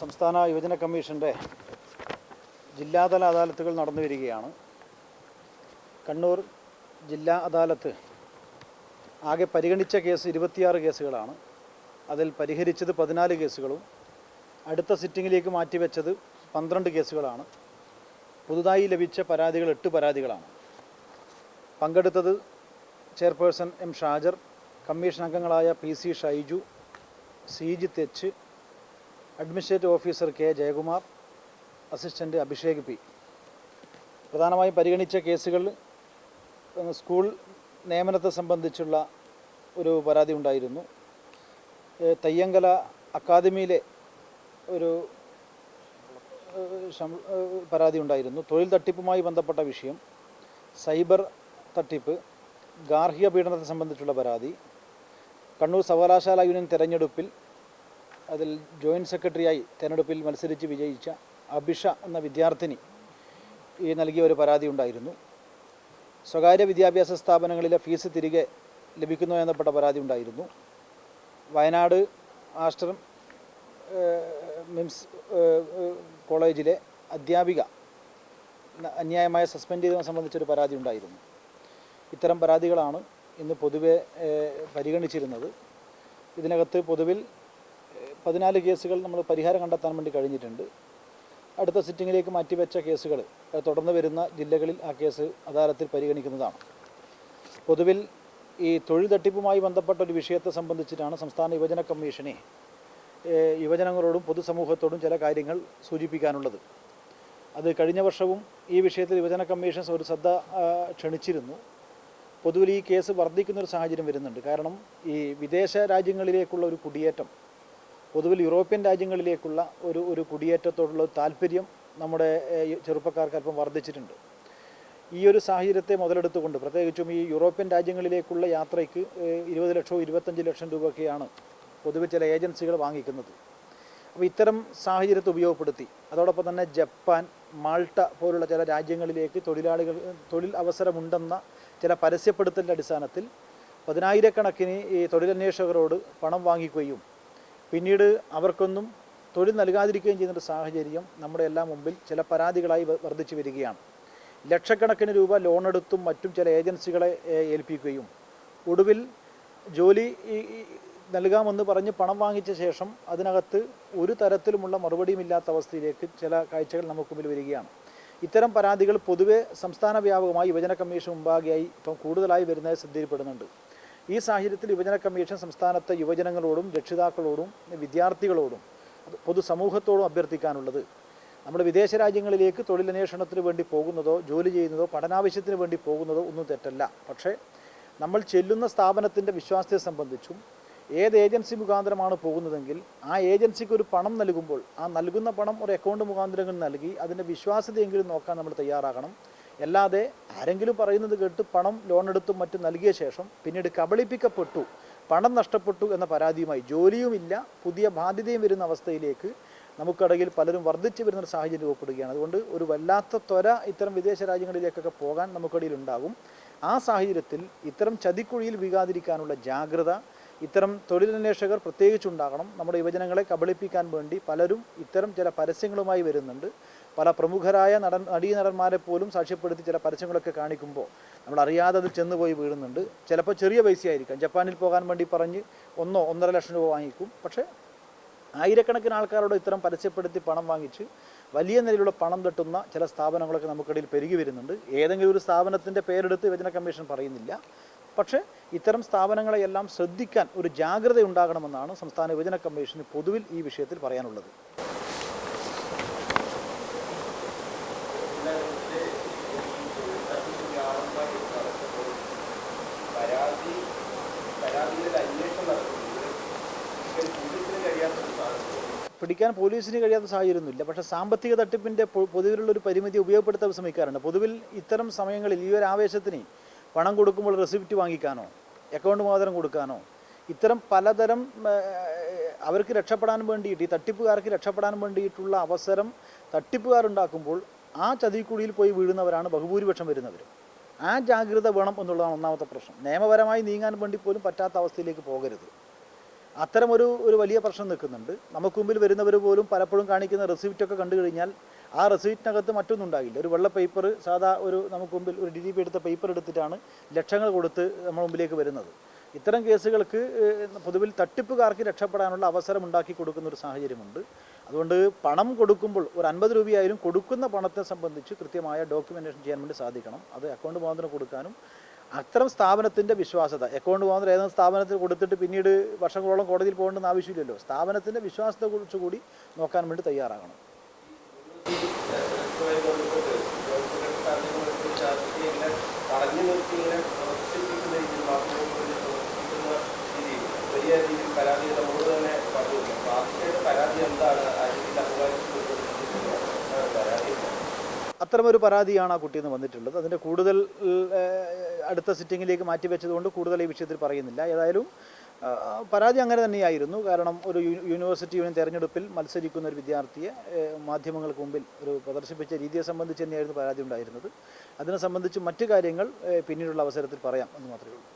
സംസ്ഥാന യുവജന കമ്മീഷന്റെ ജില്ലാതല അദാലത്തുകൾ നടന്നു വരികയാണ്. കണ്ണൂർ ജില്ലാ അദാലത്ത് ആകെ പരിഗണിച്ച കേസ് ഇരുപത്തിയാറ് കേസുകളാണ്. അതിൽ പരിഹരിച്ചത് പതിനാല് കേസുകളും അടുത്ത സിറ്റിങ്ങിലേക്ക് മാറ്റിവെച്ചത് പന്ത്രണ്ട് കേസുകളാണ്. പുതുതായി ലഭിച്ച പരാതികൾ എട്ട് പരാതികളാണ്. പങ്കെടുത്തത് ചെയർപേഴ്സൺ എം ഷാജർ കമ്മീഷൻ അംഗങ്ങളായ P C Shaiju C G H administrative officer K. Jayakumar assistant Abhishek P. പ്രധാനമായും പരിഗണിച്ച കേസുകൾ സ്കൂൾ നിയമനത്തെ സംബന്ധിച്ചുള്ള ഒരു പരാതി ഉണ്ടായിരുന്നു. തയ്യങ്കല അക്കാദമിയിലെ ഒരു പരാതി ഉണ്ടായിരുന്നു. തൊഴിൽ തട്ടിപ്പുമായി ബന്ധപ്പെട്ട വിഷയം സൈബർ തട്ടിപ്പ് ഗാർഹിക പീഡനത്തെ സംബന്ധിച്ചുള്ള പരാതി കണ്ണൂർ സർവകലാശാല യൂണിയൻ തെരഞ്ഞെടുപ്പിൽ അതിൽ ജോയിന്റ് സെക്രട്ടറിയായി തെരഞ്ഞെടുപ്പിൽ മത്സരിച്ച് വിജയിച്ച അഭിഷ എന്ന വിദ്യാർത്ഥിനി ഈ നൽകിയ ഒരു പരാതി ഉണ്ടായിരുന്നു. സ്വകാര്യ വിദ്യാഭ്യാസ സ്ഥാപനങ്ങളിലെ ഫീസ് തിരികെ ലഭിക്കുന്നു എന്നപ്പെട്ട പരാതി ഉണ്ടായിരുന്നു. വയനാട് ആസ്റ്റർ മിംസ് കോളേജിലെ അധ്യാപിക അന്യായമായ സസ്പെൻഡ് ചെയ്തതിനെ സംബന്ധിച്ചൊരു പരാതി ഉണ്ടായിരുന്നു. ഇത്തരം പരാതികളാണ് ഇന്ന് പൊതുവെ പരിഗണിച്ചിരുന്നത്. ഇതിനകത്ത് പൊതുവിൽ പതിനാല് കേസുകൾ നമ്മൾ പരിഹാരം കണ്ടെത്താൻ വേണ്ടി കഴിഞ്ഞിട്ടുണ്ട്. അടുത്ത സിറ്റിങ്ങിലേക്ക് മാറ്റിവെച്ച കേസുകൾ തുടർന്ന് വരുന്ന ജില്ലകളിൽ ആ കേസ് അദാലത്തിൽ പരിഗണിക്കുന്നതാണ്. പൊതുവിൽ ഈ തൊഴിൽ തട്ടിപ്പുമായി ബന്ധപ്പെട്ട ഒരു വിഷയത്തെ സംബന്ധിച്ചിട്ടാണ് സംസ്ഥാന യുവജന കമ്മീഷനെ യുവജനങ്ങളോടും പൊതുസമൂഹത്തോടും ചില കാര്യങ്ങൾ സൂചിപ്പിക്കാനുള്ളത്. അത് കഴിഞ്ഞ വർഷവും ഈ വിഷയത്തിൽ യുവജന കമ്മീഷൻ ഒരു ശ്രദ്ധ ക്ഷണിച്ചിരുന്നു. പൊതുവിൽ ഈ കേസ് വർദ്ധിക്കുന്നൊരു സാഹചര്യം വരുന്നുണ്ട്. കാരണം ഈ വിദേശ രാജ്യങ്ങളിലേക്കുള്ള ഒരു കുടിയേറ്റം പൊതുവിൽ യൂറോപ്യൻ രാജ്യങ്ങളിലേക്കുള്ള ഒരു ഒരു കുടിയേറ്റത്തോടുള്ള താല്പര്യം നമ്മുടെ ചെറുപ്പക്കാർക്ക് അല്പം വർദ്ധിച്ചിട്ടുണ്ട്. ഈ ഒരു സാഹചര്യത്തെ മുതലെടുത്തുകൊണ്ട് പ്രത്യേകിച്ചും ഈ യൂറോപ്യൻ രാജ്യങ്ങളിലേക്കുള്ള യാത്രയ്ക്ക് ഇരുപത് ലക്ഷവും ഇരുപത്തഞ്ച് ലക്ഷം രൂപയൊക്കെയാണ് പൊതുവെ ചില ഏജൻസികൾ വാങ്ങിക്കുന്നത്. അപ്പോൾ ഇത്തരം സാഹചര്യത്തെ ഉപയോഗപ്പെടുത്തി അതോടൊപ്പം തന്നെ ജപ്പാൻ മാൾട്ട പോലുള്ള ചില രാജ്യങ്ങളിലേക്ക് തൊഴിലാളികൾ തൊഴിൽ അവസരമുണ്ടെന്ന ചില പരസ്യപ്പെടുത്തലിന്റെ അടിസ്ഥാനത്തിൽ പതിനായിരക്കണക്കിന് ഈ തൊഴിലന്വേഷകരോട് പണം വാങ്ങിക്കുകയും പിന്നീട് അവർക്കൊന്നും തൊഴിൽ നൽകാതിരിക്കുകയും ചെയ്യുന്ന ഒരു സാഹചര്യം നമ്മുടെ എല്ലാം മുമ്പിൽ ചില പരാതികളായി വർദ്ധിച്ചു വരികയാണ്. ലക്ഷക്കണക്കിന് രൂപ ലോണെടുത്തും മറ്റും ചില ഏജൻസികളെ ഏൽപ്പിക്കുകയും ഒടുവിൽ ജോലി നൽകാമെന്ന് പറഞ്ഞ് പണം വാങ്ങിച്ച ശേഷം അതിനകത്ത് ഒരു തരത്തിലുമുള്ള മറുപടിയും ഇല്ലാത്ത അവസ്ഥയിലേക്ക് ചില കാഴ്ചകൾ നമുക്ക് മുമ്പിൽ വരികയാണ്. ഇത്തരം പരാതികൾ പൊതുവെ സംസ്ഥാന വ്യാപകമായി യുവജന കമ്മീഷൻ മുമ്പാകെയായി ഇപ്പം കൂടുതലായി വരുന്നത് ശ്രദ്ധയിൽപ്പെടുന്നുണ്ട്. ഈ സാഹചര്യത്തിൽ യുവജന കമ്മീഷൻ സംസ്ഥാനത്തെ യുവജനങ്ങളോടും രക്ഷിതാക്കളോടും വിദ്യാർത്ഥികളോടും പൊതുസമൂഹത്തോടും അഭ്യർത്ഥിക്കാനുള്ളത്. നമ്മൾ വിദേശ രാജ്യങ്ങളിലേക്ക് തൊഴിലന്വേഷണത്തിന് വേണ്ടി പോകുന്നതോ ജോലി ചെയ്യുന്നതോ പഠനാവശ്യത്തിന് വേണ്ടി പോകുന്നതോ ഒന്നും തെറ്റല്ല. പക്ഷേ നമ്മൾ ചെല്ലുന്ന സ്ഥാപനത്തിന്റെ വിശ്വാസത്തെ സംബന്ധിച്ചും ഏത് ഏജൻസി മുഖാന്തരമാണ് പോകുന്നതെങ്കിൽ ആ ഏജൻസിക്ക് ഒരു പണം നൽകുമ്പോൾ ആ നൽകുന്ന പണം ഒരു അക്കൗണ്ട് മുഖാന്തരങ്ങൾ നൽകി അതിന്റെ വിശ്വാസ്യതയെങ്കിലും നോക്കാൻ നമ്മൾ തയ്യാറാകണം. അല്ലാതെ ആരെങ്കിലും പറയുന്നത് കേട്ട് പണം ലോൺ എടുത്തും മറ്റും നൽകിയ ശേഷം പിന്നീട് കബളിപ്പിക്കപ്പെട്ടു പണം നഷ്ടപ്പെട്ടു എന്ന പരാതിയുമായി ജോലിയുമില്ല പുതിയ ബാധ്യതയും വരുന്ന അവസ്ഥയിലേക്ക് നമുക്കിടയിൽ പലരും വർദ്ധിച്ചു വരുന്ന ഒരു സാഹചര്യം രൂപപ്പെടുകയാണ്. അതുകൊണ്ട് ഒരു വല്ലാത്ത ത്വര ഇത്തരം വിദേശ രാജ്യങ്ങളിലേക്കൊക്കെ പോകാൻ നമുക്കിടയിൽ ഉണ്ടാകും. ആ സാഹചര്യത്തിൽ ഇത്തരം ചതിക്കുഴിയിൽ വീകാതിരിക്കാനുള്ള ജാഗ്രത ഇത്തരം തൊഴിലന്വേഷകർ പ്രത്യേകിച്ചുണ്ടാകണം. നമ്മുടെ യുവജനങ്ങളെ കബളിപ്പിക്കാൻ വേണ്ടി പലരും ഇത്തരം ചില പരസ്യങ്ങളുമായി വരുന്നുണ്ട്. പല പ്രമുഖരായ നടൻ നടീനടന്മാരെ പോലും സാക്ഷ്യപ്പെടുത്തി ചില പരസ്യങ്ങളൊക്കെ കാണിക്കുമ്പോൾ നമ്മൾ അറിയാതെ അത് ചെന്ന് പോയി വീഴുന്നുണ്ട്. ചിലപ്പോൾ ചെറിയ പൈസയായിരിക്കാം. ജപ്പാനിൽ പോകാൻ വേണ്ടി പറഞ്ഞ് ഒന്നോ ഒന്നര ലക്ഷം രൂപ വാങ്ങിക്കും. പക്ഷേ ആയിരക്കണക്കിന് ആൾക്കാരോട് ഇത്തരം പരസ്യപ്പെടുത്തി പണം വാങ്ങിച്ച് വലിയ നിലയിലുള്ള പണം തട്ടുന്ന ചില സ്ഥാപനങ്ങളൊക്കെ നമുക്കിടയിൽ പെരുകി വരുന്നുണ്ട്. ഏതെങ്കിലും ഒരു സ്ഥാപനത്തിന്റെ പേരെടുത്ത് യുവജന കമ്മീഷൻ പറയുന്നില്ല. പക്ഷേ ഇത്തരം സ്ഥാപനങ്ങളെയെല്ലാം ശ്രദ്ധിക്കാൻ ഒരു ജാഗ്രത ഉണ്ടാകണമെന്നാണ് സംസ്ഥാന യുവജന കമ്മീഷന് പൊതുവിൽ ഈ വിഷയത്തിൽ പറയാനുള്ളത്. പിടിക്കാൻ പോലീസിന് കഴിയാത്ത സാഹചര്യമൊന്നുമില്ല. പക്ഷേ സാമ്പത്തിക തട്ടിപ്പിന്റെ പൊതുവിലുള്ളൊരു പരിമിതി ഉപയോഗപ്പെടുത്താൻ ശ്രമിക്കാറുണ്ട്. പൊതുവിൽ ഇത്തരം സമയങ്ങളിൽ ഈ ഒരു ആവേശത്തിന് പണം കൊടുക്കുമ്പോൾ റെസിപ്റ്റ് വാങ്ങിക്കാനോ അക്കൗണ്ട് മുഖാന്തരം കൊടുക്കാനോ ഇത്തരം പലതരം അവർക്ക് രക്ഷപ്പെടാൻ വേണ്ടിയിട്ട് ഈ തട്ടിപ്പുകാർക്ക് രക്ഷപ്പെടാൻ വേണ്ടിയിട്ടുള്ള അവസരം തട്ടിപ്പുകാരുണ്ടാക്കുമ്പോൾ ആ ചതിക്കുഴിയിൽ പോയി വീഴുന്നവരാണ് ബഹുഭൂരിപക്ഷം വരുന്നവർ ആ ജാഗ്രത വേണം എന്നുള്ളതാണ് ഒന്നാമത്തെ പ്രശ്നം. നിയമപരമായി നീങ്ങാൻ വേണ്ടി പോലും പറ്റാത്ത അവസ്ഥയിലേക്ക് പോകരുത്. അത്തരമൊരു ഒരു വലിയ പ്രശ്നം നിൽക്കുന്നുണ്ട്. നമുക്ക് മുമ്പിൽ വരുന്നവർ പോലും പലപ്പോഴും കാണിക്കുന്ന റെസിപ്റ്റൊക്കെ കണ്ടു കഴിഞ്ഞാൽ ആ റെസിപ്റ്റിനകത്ത് മറ്റൊന്നും ഉണ്ടാകില്ല. ഒരു വെള്ള പേപ്പർ സാധാ ഒരു നമുക്ക് മുമ്പിൽ ഒരു ഡി ഡി പി എടുത്ത പേപ്പർ എടുത്തിട്ടാണ് ലക്ഷങ്ങൾ കൊടുത്ത് നമ്മൾ മുമ്പിലേക്ക് വരുന്നത്. ഇത്തരം കേസുകൾക്ക് പൊതുവിൽ തട്ടിപ്പുകാർക്ക് രക്ഷപ്പെടാനുള്ള അവസരം ഉണ്ടാക്കി കൊടുക്കുന്ന ഒരു സാഹചര്യമുണ്ട്. അതുകൊണ്ട് പണം കൊടുക്കുമ്പോൾ ഒരു അൻപത് രൂപയായാലും കൊടുക്കുന്ന പണത്തെ സംബന്ധിച്ച് കൃത്യമായ ഡോക്യുമെന്റേഷൻ ചെയ്യാൻ വേണ്ടി സാധിക്കണം. അത് അക്കൗണ്ട് മുഖാന്തരം കൊടുക്കാനും അത്തരം സ്ഥാപനത്തിന്റെ വിശ്വാസത. അക്കൗണ്ട് മാത്രം ഏതെങ്കിലും സ്ഥാപനത്തിൽ കൊടുത്തിട്ട് പിന്നീട് വർഷങ്ങളോളം കോടതിയിൽ പോകേണ്ടെന്ന് ആവശ്യമില്ലല്ലോ. സ്ഥാപനത്തിന്റെ വിശ്വാസത്തെക്കുറിച്ച് കൂടി നോക്കാൻ വേണ്ടി തയ്യാറാകണം? അത്തരമൊരു പരാതിയാണ് ആ കുട്ടിയിൽ നിന്ന് വന്നിട്ടുള്ളത്. അതിന്റെ കൂടുതൽ അടുത്ത സിറ്റിങ്ങിലേക്ക് മാറ്റിവെച്ചതുകൊണ്ട് കൂടുതൽ ഈ വിഷയത്തിൽ പറയുന്നില്ല. ഏതായാലും പരാതി അങ്ങനെ തന്നെയായിരുന്നു. കാരണം ഒരു യൂണിവേഴ്സിറ്റി യൂണിയൻ തെരഞ്ഞെടുപ്പിൽ മത്സരിക്കുന്ന ഒരു വിദ്യാർത്ഥിയെ മാധ്യമങ്ങൾക്ക് മുമ്പിൽ ഒരു പ്രദർശിപ്പിച്ച രീതിയെ സംബന്ധിച്ച് തന്നെയായിരുന്നു പരാതി ഉണ്ടായിരുന്നത്. അതിനെ സംബന്ധിച്ച് മറ്റു കാര്യങ്ങൾ പിന്നീടുള്ള അവസരത്തിൽ പറയാം എന്ന് മാത്രമേ ഉള്ളൂ.